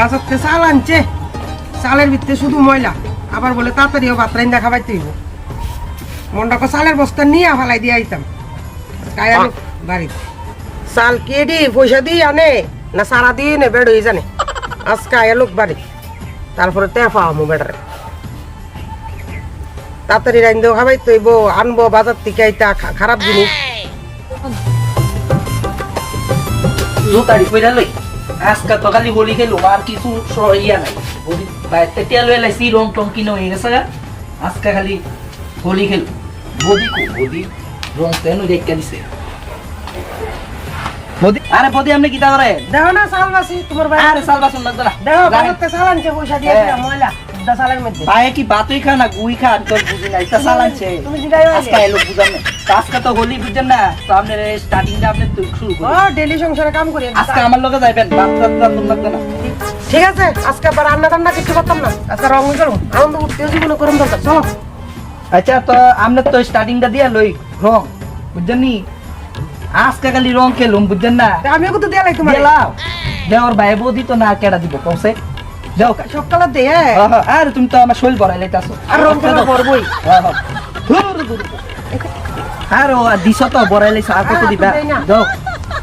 বাজারতে চাল আনছে। চালের ভিতরে শুধু ময়লা। আবার বলে তাড়াতাড়িও বাতরাইন দেখা পাইতে হইব। মন্ডাকে চালের বস্তা নিয়ে ফালাই দিয়ে আইতাম। কায়া লোক বাড়িতে। চাল কে দি? পয়সা দিয়ে আনে? না সারা দিয়ে নে বেড হয়ে জানে? আজকে আয়া লোক বাড়ি। তারপরে তেফা আমু বেড়ারে তাড়াতাড়ি রাইন দেও খাবাই তৈব আনব বাজার থেকে আইতা খারাপ জিনিস। কইরা লই। আজকে তো খালি হোলি খেলো আর কিছু ইয়া নাই। হোলি লই লাইছি রং টং কিনে হয়ে গেছে। আজকে খালি হোলি খেলো। বদি কো বদি রং তেন দেখে দিছে। বদি আরে বদি আপনি কিতা করে দেখো না চাল বাসি তোমার ভাই আরে সাল বাসন না দেখো বাজারতে চাল আনছে পয়সা দিয়ে হ্যাঁ। দিলাম, ময়লা দা চালের মধ্যে। ভাই কি বাতুই খা না গুই খা আমি তো বুঝি না এটা চালানছে তুমি জিগাই। আজকে এলো বুঝান না? তো আজকে তো হোলি বুঝছেন না তো আপনার স্টার্টিংটা আপনি তো শুরু ও করুন ডেলি সংসারে কাম করি আজকে আমার লগে যাইবেন ভাত রান্ধুন লাগতো না। ঠিক আছে আজকে আবার রান্না টান্না কিছু করতাম না। আজকে রং করুন আনন্দ উঠতে জীবনে করুন দরকার চলো। আচ্ছা তো আমরা তো স্টার্টিংটা দিয়া লই রং বুঝছেন নি? আজকে খালি রং খেলুম বুঝছেন না? তা আমিও কিন্তু দিয়ে লাই তোমার। গেলাও দেওয়ার ভাই বৌদি তো না কেডা দিব কৌছে যাও সকালে দে। হ্যাঁ আর তুমি তো আমার শৈল বড়াই লাইতাছো। আর রং খেলা করবই। আর ও দিছ তো আর কত দিবা? যাও।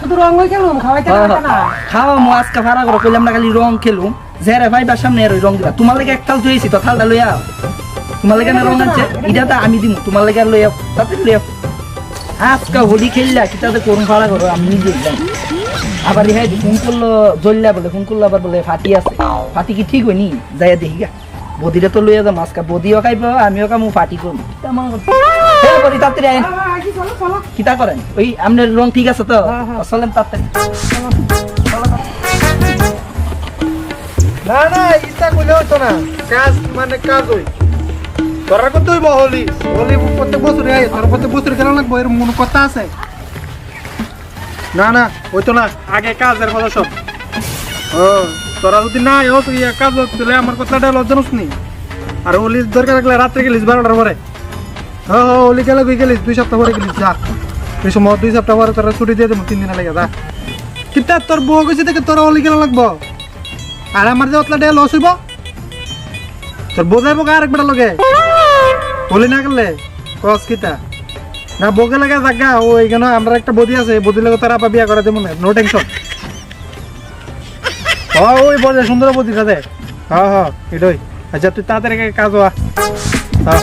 শুধু রং খেলুম খাওয়াইতে না। খাওয়া মো আজকে ভাড়া করে কইলাম না খালি রং খেলুম। জেরে ভাই বা সামনে আর ওই রং দিবা। তোমার লাগে এক থাল ধুয়েছি তো থালটা লইয়া। তোমার লাগে না রং এটা তো আমি দিমু। তোমার লাগে আর লইয়া তাতে লইয়া আজকে হোলি খেললা কিতাতে করুন ভাড়া করো আমি নিজে আবার রিহাই ফোন করল জ্বললা বলে ফোন করল আবার বলে ফাটি আছে। ফাটি কি ঠিক হয়নি? যাইয়া দেখি গা বদিরে তো লইয়া যাম আজকে বদিও খাইব আমিও কামু ফাটি করব হে তাড়াতাড়ি আইন চলো চলো। কিতা করেন? ওই আপনার রং ঠিক আছে তো? হ্যাঁ, হ্যাঁ। চলেন তাড়াতাড়ি। না না ইচ্ছা করলে হতো না। কাজ মানে কাজ হই তোরা কতই হলি? হলি প্রত্যেক বছর আয় তোর প্রত্যেক বছর কেন লাগবো এর মনে কথা আছে। না না হইতো না। আগে কাজের কথা সব ও তোরা যদি না হোক ইয়ে কাজ তাহলে আমার কথাটা লজ্জানোস নি আর হোলি দরকার লাগলে রাত্রে গেলিস বারোটার পরে। হ্যাঁ হ্যাঁ গই গেলিস। দুই সপ্তাহ পরে গেলিস, যা। এই সময় দুই সপ্তাহ পরে তোরা ছুটি দিয়ে দেবো তিন দিনে লেগে, যা। কিন্তু তোর বউ গেছে থেকে তোরা গেলে লাগবো? আর আমার যে অতলা ডে লস হইব? তোর বোঝাইব আর একবার লগে। বলি না গেলে, কস কিতা। না বগে লাগে জাগা ও এখানে আমরা একটা বদি আছে বদি লাগে তারা বিয়া করে দেবো না নো টেনশন হ, ওই বদে সুন্দর বদি সাথে। হ্যাঁ হ্যাঁ এটাই। আচ্ছা তুই তাড়াতাড়ি কাজ হওয়া হ্যাঁ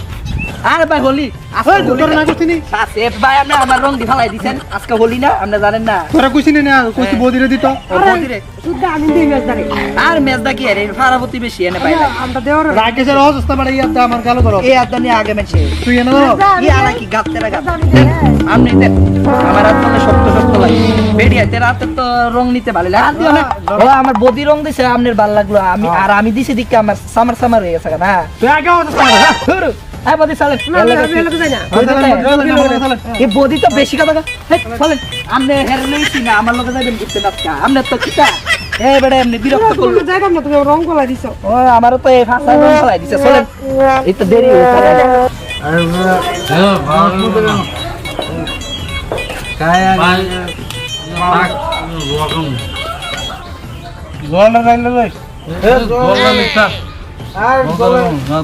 আরে ভাই হোলি। আজকে ওই, হোলি না করছিনি? আছে ভাই আপনি আমার রং দি ফালাই দিছেন। আজকে হোলি না আপনি জানেন না। তোরা কুছি না কুছি বদিরে দিত। ও বদিরে। শুদ্ধ আমি দিই মেজ আর মেজদা কি আরে ফারাবতি বেশি এনে পাইলা। আমরা দেওয়ার রাকেশের অবস্থা বাড়ি ইয়াদ আমার গালো ধরো। এই আদানি আগে মেছে তুই এনে ধরো। ই আলা কি গাতে রাগা আপনি দেন। আমার হাত মানে শক্ত শক্ত লাগে বেড়িয়া তেরা হাতে তো রং নিতে ভালো লাগে আর দিও না। ও আমার বডি রং দিছে আপনার ভালো লাগল। আমি আর আমি দিছি দিকে আমার সামার সামার হয়ে গেছে না? তুই আগে অবস্থা বাড়া, যা। ধরু বডি সালে আমি এলাকা যাই না এই বডি তো বেশি কথা চলেন আপনি হের লইছি না আমার লগে যাবেন ঘুরতে নাচকা আপনি তো কিটা এই বেড়ে এমনি বিরক্ত করল যাইতাম না তুমি রং কলা দিছো ও আমারও তো এই ফাঁসা রং ফলাই দিছে চলেন এই তো দেরি হয়ে চলেন আর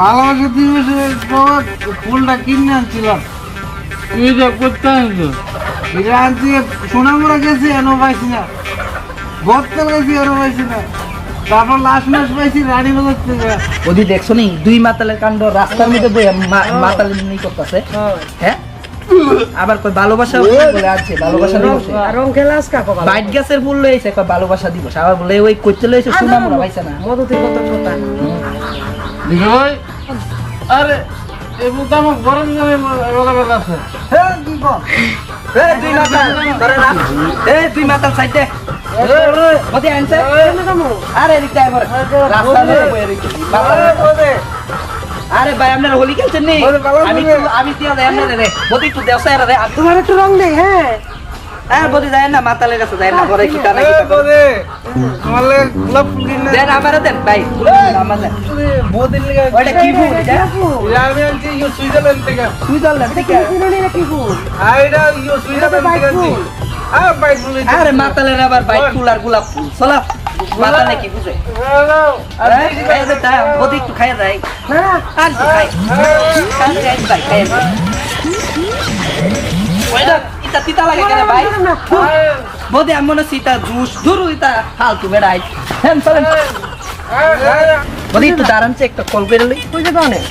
ভালোবাসা দিবসে ফুলটা কিনে আনছিলাম। তুই যা করতে আনছো। এটা আনছি সোনামুড়া গেছি এনো পাইছি না। বক্তল গেছি এনো পাইছি না। তারপর লাস্ট মাস পাইছি রানী বাজার থেকে। ওদি দেখছ নি? দুই মাতালের কাণ্ড রাস্তার মধ্যে বই মাতালের নি করতেছে। হ্যাঁ? আবার কই ভালোবাসা বলে আছে ভালোবাসা দিবস। আর রং খেলা আজকা বাইট গাছের ফুল লইছে কই ভালোবাসা দিবস। আবার বলে ওই কইতে লইছে পাইছে না। মধু কত কথা দিকে ভাই আরে এই বুদ্ধ আমার গরম জানে এবার আছে। হ্যাঁ কি? কর এ দুই মাতাল তোরে রাখ। এ দুই সাইড। দে বদি আনছে। আরে রাস্তা ধরে রইছে আরে ভাই আপনার হোলি খেলছেন নি? আমি তো- আমি দিয়া দেয় না রে। বদি একটু দেও রে আমি তোমার একটু রং দেই হ্যাঁ। হ্যাঁ বদি যায় না মাতালের কাছে যায় না পরে কি কানে কি বদে আমালে গোলাপ ফুল কিনে দেন আমারে দেন ভাই আমার দেন। বদিন লিগে ওইটা কি ফুল এটা? আমি আনছি ইউ সুইজারল্যান্ড থেকে। সুইজারল্যান্ড থেকে? কিনুনি নাকি ফুল আইডা ইউ সুইজারল্যান্ড থেকে আনছি। আর বাইক ফুল আরে মাতালের আবার বাইক ফুল আর গোলাপ ফুল। চলো মাতালে কি বুঝে? হ্যালো আরে এই যে তা বদি একটু খাইয়া যায় আর কি খাই। খাই খাই ইতা তিতা লাগে কেন ভাই? আমি মনে ইতা জুস। ধরু ইতা ফালতু বেড়াই হ্যাঁ চলেন। বদি একটু দাঁড়ান একটা কল করে লই। কই যাবে অনেক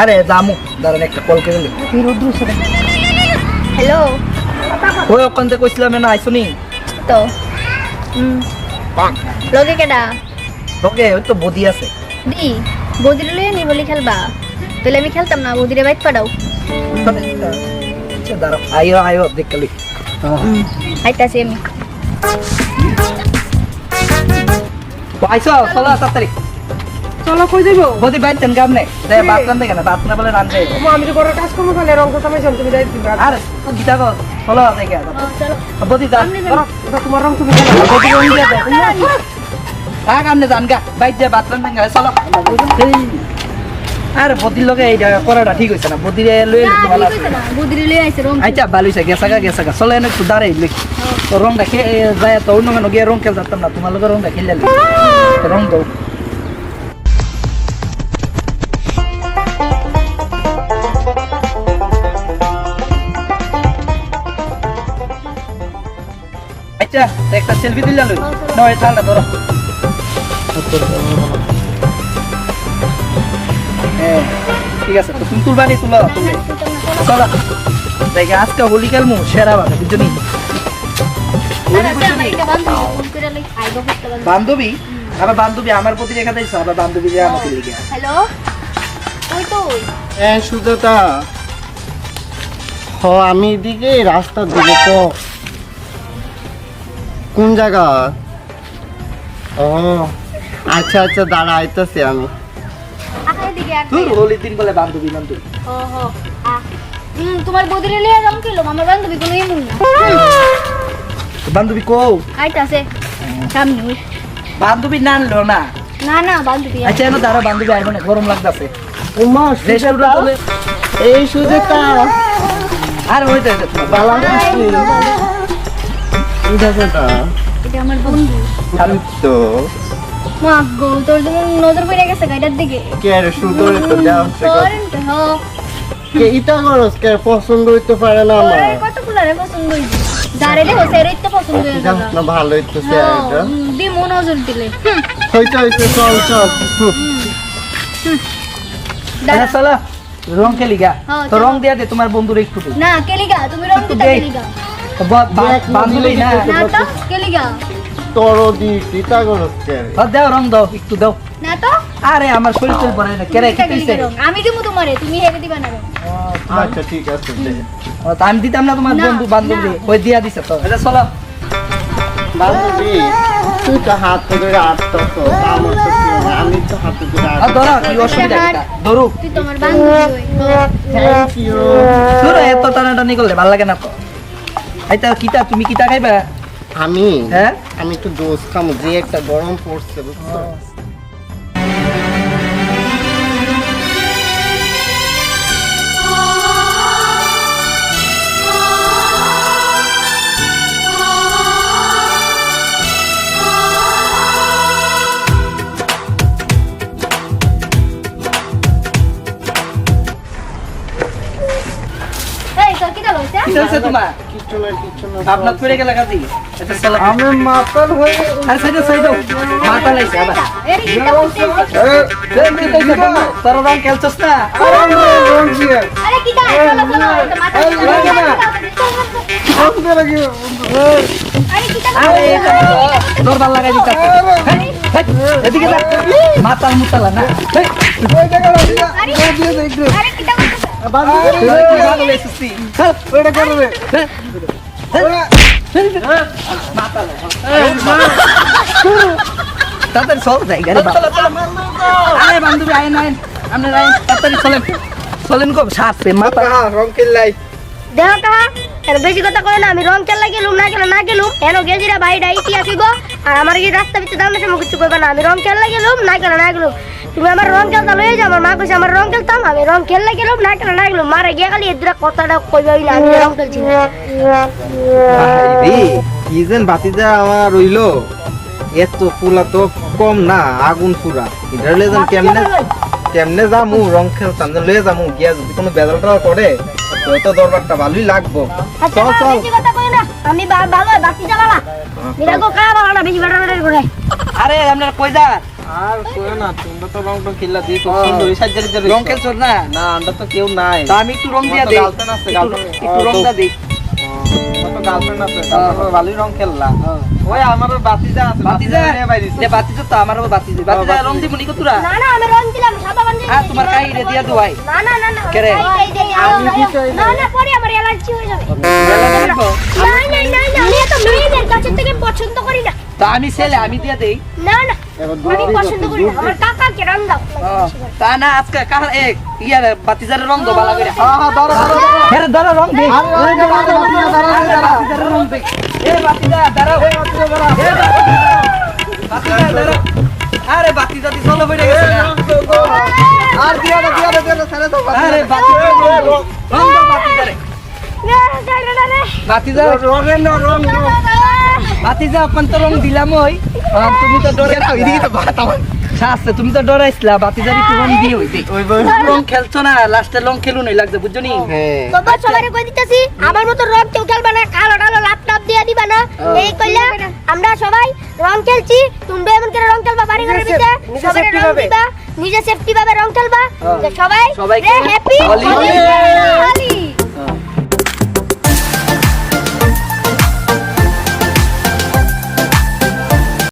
আরে জামু দাঁড়ান একটা কল করে লই। হ্যালো। ওই ওখান থেকে কইছিলাম না আইসো নি? তো। হুম লগে কেডা? ওকে ওই তো বদি আছে। দি বৌদিরে লইয়া নি বলি খেলবা। তাহলে আমি খেলতাম না বৌদিরে বাইক পাঠাও। আচ্ছা দাঁড়াও। আইও আইও দেখ লই। আইতাছি আমি। আইসো চলো তাড়াতাড়ি। চলো কই যাইবো? বদি বাইর তেন কাম নেই দে বাত রান্ধে কেন বাত না বলে রান্ধে মা আমি তো ঘরের কাজ করব তাহলে রং তো তুমি তুমি যাই দিবা। আর গীতা কর। চলো দেখে চলো। বদি যা। তোমার রং তুমি বদি রং দিয়ে দে আগ আমনে জান গা। বাইর যে বাত রান্ধে গা চলো। আর বদির লগে এই করাটা ঠিক হইছে না। বদিরে লই ভালো। বৌদিরে লইয়া আইছে রং আচ্ছা ভালো হইছে গেছা গা গেছা গা। চলো এনে একটু দাঁড়াই লিখ তো রং দেখে যায় তো অন্য কেন গিয়ে রং খেল যাতাম না। তোমার লগে রং খেললে রং দাও। আচ্ছা একটা সেলফি দিলাম লই। নয় ঠান্ডা ধরো। হ্যাঁ ঠিক আছে তো তুমি তুলবানি তুলো তুমি। চলো। দেখে আজকে হোলি খেলমু সেরা বুঝলি বান্ধবী? আবার বান্ধবী আমার প্রতি রেখা দিয়েছে আবার বান্ধবী যে আমাকে লিখে হ্যালো? ওই তো ওই সুজাতা। হ আমি এদিকে রাস্তার দিকে তো কোন জায়গা? ও আচ্ছা আচ্ছা দাঁড়া আইতাছি আমি। হোলির দিন বলে বান্ধবী বান্ধবী তোমার বৌদিরে আমার বান্ধবী কোনো এমন না। বান্ধবী কও? আইতাছে। সামনে বান্ধবী না আনলো না? না না বান্ধবী আচ্ছা এনো দাঁড়া বান্ধবী আইবো না গরম লাগতাছে। উমা বলে এই সুজাতা। আর ওই তো এই তো। বালা করছি এটা আমার বন্ধু। তো মা গো তোর যেমন নজর পড়ে গেছে গাড়িটার দিকে। কে রে সুন্দর তো দেওয়া হ্যাঁ কে ইটা করস কে পছন্দ হইতে পারে না আমার। কত কুলারে পছন্দ হইছে? যারে দেখো সেরই তো পছন্দ না। ভালো হইতেছে এটা। দি মন নজর দিলে। হুম, হইতে হইতে চল চল। আচ্ছা, চলো রং খেলি গা। তো রং দিয়া দে তোমার বন্ধুর একটু। না কেলিগা তুমি রং দিতা বান্ধবী না। না তো কেলিগা তোর দিক ইটা করস কে রে? ও, দাও রং দাও একটু দাও। না তো? আরে আমার শরীর চল পড়ে না কেরে কি কেলিগা আমি দিমু তোমারে তুমি হেরে দিবা না আচ্ছা ঠিক আছে তা আমি দিতাম না তোমার বন্ধু বান্ধবী ওই দিয়া দিছে তো। এটা চলো। বান্ধবী তুই তো হাত ধরে আটটা তো আমার তো আমি তো হাতে ধরে আর ধরো কি অসুবিধা কিটা ধরু তুই তোমার বান্ধবী। থ্যাংক ইউ ধরো এত টানাটানি করলে ভালো লাগে না তো। আইতা কিতা তুমি কিতা খাইবা? আমি? হ্যাঁ? আমি একটু দোষ খামো যে একটা গরম পড়ছে বুঝছ? কি দাও তোমার? কিচ্ছু না কিচ্ছু না আপনার পড়ে গেল কাজী আমি মাতাল হয়ে আর সাইডে সাইডে মাথা লাইছে আবার এর গীতা বলতে এই কি কইছে বন্ধু? তোর রং খেলছস না আরে গীতা চলো চলো এটা মাথা আরে গীতা আরে এটা তোর ভালো লাগাই দিতাছে হেই, এদিকে যা মাতাল মুতালা না হেই, তাড়াতাড়ি চল যাই গাড়ি আরে বান্ধবী আপনি আইন তাড়াতাড়ি চলেন। চলেন সাথে মাথা রং কিল্লাই দেহ কাহা বেশি কথা কয় না আমি রং খেলা গেলুম না খেলা না গেলুম। এন গেজিরা ভাইডা ইতিহাস গো? আর আমার কি রাস্তা ভিতরে দাম সময় কিছু কইবে না। আমি রং খেলা গেলুম না খেলা না গেলুম। তুমি আমার রং খেলতা লয়ে যাও আমার মা কইছে আমার রং খেলতাম আমি রং খেললে গেলুম না খেলা না গেলুম মারা গিয়ে খালি এদুরা কথাটা কইবে না আমি রং খেলছি কি যেন বাতিজা আমার রইল। এত ফুলা তো কম না আগুন পুরা এটা লয়ে যাম কেমনে কেমনে যামু রং খেলতাম যে লয়ে যামু গিয়া যদি কোনো বেজালটা করে তো তো দরবারটা ভালোই লাগবো। আচ্ছা কই না আমি ভালো বাকি যাবালা মিরা গো কা ভালো না বেশি বেটা বেটা করে। আরে আপনারা কই যান? আর না তোমরা তো রং টং খেলা দিয়ে খুব সুন্দর সাজ্জারি যাবে রং খেলছো না? না আমরা তো কেউ নাই। তা আমি একটু রং দিয়া আমার তো দেই। girlfriend আছে, একটু- একটু ও, রংটা দেই। তো গার্লফ্রেন্ড আছে তারপরে ভালোই রং খেললা। ওই আমার বাতিজা আছে বাতিজা নিয়ে বাইরিছে। দে বাতিজা তো আমারও বাতিজা। বাতিজা রং দিমু নিকো তুরা না না আমি রং দিলাম সাদা বান্ধি তোমার কাই রে দিয়া দুয়াই না না না না কেরে? এই, এই, এই, না না। পরে আমার অ্যালার্জি হয়ে যাবে। না। না না না আমি তো মেয়েদের কাছে থেকে পছন্দ করি না। তা আমি ছেলে আমি দিয়া দেই। না না আমি পছন্দ করি না আমার কাকাকে রং দাও। তা না আজকে কার এক ইয়ার বাতিজার রং দো বালা করে হ্যাঁ হ্যাঁ দাঁড়া দাঁড়া দাঁড়া। আরে রং দে। আরে আরে দাঁড়া দাঁড়া দাঁড়া দাঁড়া দাঁড়া বাতিজার রং দে এ বাতিজা দাঁড়াও এ বাতিজা দাঁড়াও বাতিজা দাঁড়াও আরে বাতিজা দি চলো বেড়ে গেছে আর দিয়া দে দিয়া দে ছেড়ে দাও আরে বাতিজা রং দো রং দো না না না না বাতিজা। রঙের না রং বাতিজা আপন তো রং দিলাম ওই আর তুমি তো ডরে এদিকে তো ভাত আমার শাস্তে তুমি তো ডরাইছিলা বাতিজারি তো রং দিয়ে হইতে ওই রং খেলছো না লাস্টে রং খেলু নাই লাগছে বুঝছ নি বাবা সবারে কই দিতেছি আমার মতো রং কেউ খেলবে না কালো কালো লাপ টাপ দিয়ে দিবা না। এই কইলা আমরা সবাই রং খেলছি তোমরা এমন করে রং খেলবা বাড়ি ঘরের ভিতরে। সবাই রং দিবা নিজে সেফটি ভাবে রং খেলবা। তো সবাই হ্যাপি হোলি। হোলি।